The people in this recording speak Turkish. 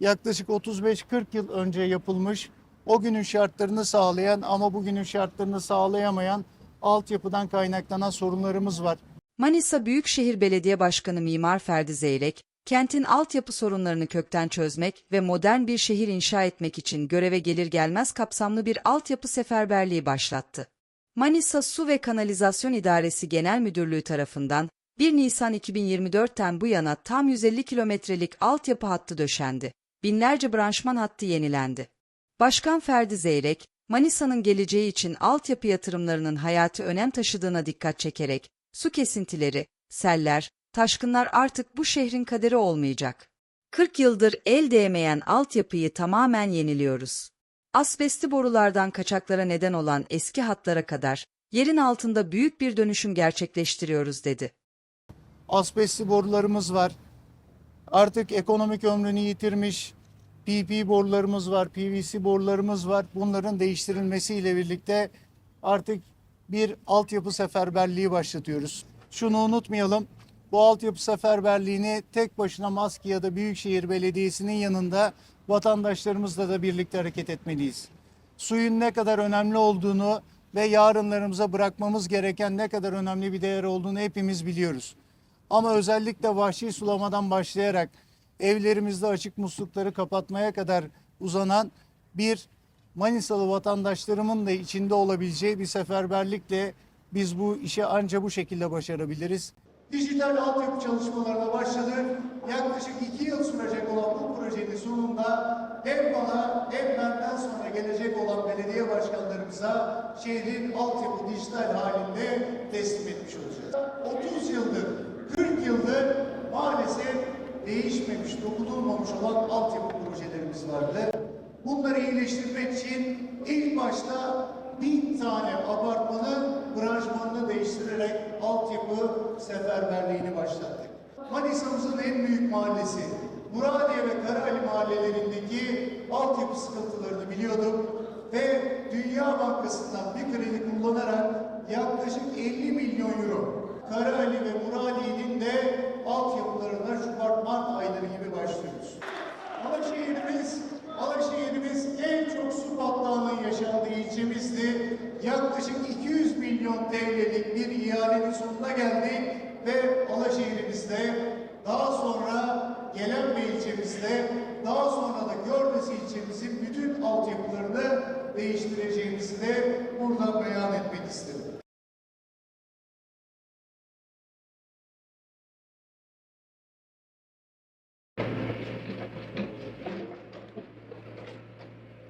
yaklaşık 35-40 yıl önce yapılmış, o günün şartlarını sağlayan ama bugünün şartlarını sağlayamayan altyapıdan kaynaklanan sorunlarımız var. Manisa Büyükşehir Belediye Başkanı Mimar Ferdi Zeyrek, kentin altyapı sorunlarını kökten çözmek ve modern bir şehir inşa etmek için göreve gelir gelmez kapsamlı bir altyapı seferberliği başlattı. Manisa Su ve Kanalizasyon İdaresi Genel Müdürlüğü tarafından 1 Nisan 2024'ten bu yana tam 150 kilometrelik altyapı hattı döşendi. Binlerce branşman hattı yenilendi. Başkan Ferdi Zeyrek, Manisa'nın geleceği için altyapı yatırımlarının hayati önem taşıdığına dikkat çekerek, su kesintileri, seller, taşkınlar artık bu şehrin kaderi olmayacak. 40 yıldır el değmeyen altyapıyı tamamen yeniliyoruz. Asbestli borulardan kaçaklara neden olan eski hatlara kadar yerin altında büyük bir dönüşüm gerçekleştiriyoruz dedi. Asbestli borularımız var. Artık ekonomik ömrünü yitirmiş PP borularımız var, PVC borularımız var. Bunların değiştirilmesiyle birlikte artık bir altyapı seferberliği başlatıyoruz. Şunu unutmayalım. Bu altyapı seferberliğini tek başına Maski ya da Büyükşehir Belediyesi'nin yanında vatandaşlarımızla da birlikte hareket etmeliyiz. Suyun ne kadar önemli olduğunu ve yarınlarımıza bırakmamız gereken ne kadar önemli bir değer olduğunu hepimiz biliyoruz. Ama özellikle vahşi sulamadan başlayarak evlerimizde açık muslukları kapatmaya kadar uzanan bir Manisalı vatandaşlarımın da içinde olabileceği bir seferberlikle biz bu işi anca bu şekilde başarabiliriz. Dijital altyapı çalışmalarına başladık. Yaklaşık iki yıl sürecek olan bu projenin sonunda hem bana hem benden sonra gelecek olan belediye başkanlarımıza şehrin altyapı dijital halinde teslim etmiş olacağız. 30 yıldır, 40 yıldır maalesef değişmemiş, dokunulmamış olan altyapı projelerimiz vardı. Bunları iyileştirmek için ilk başta bin tane apartmanın branşmanını değiştirerek altyapı seferberliğini başlattık. Manisa'mızın en büyük mahallesi Muradiye ve Karaali mahallelerindeki altyapı sıkıntılarını biliyorduk ve Dünya Bankası'ndan bir kredi kullanarak yaklaşık 50 milyon euro Karaali ve Muradiye'nin de altyapılarına Şubatman milyon TL'lik bir ihalenin sonuna geldik ve Alaşehir'imizde daha sonra Gelenbey ilçemizde daha sonra da Görmesi ilçemizin bütün altyapılarını değiştireceğimizi de buradan beyan etmek isterim.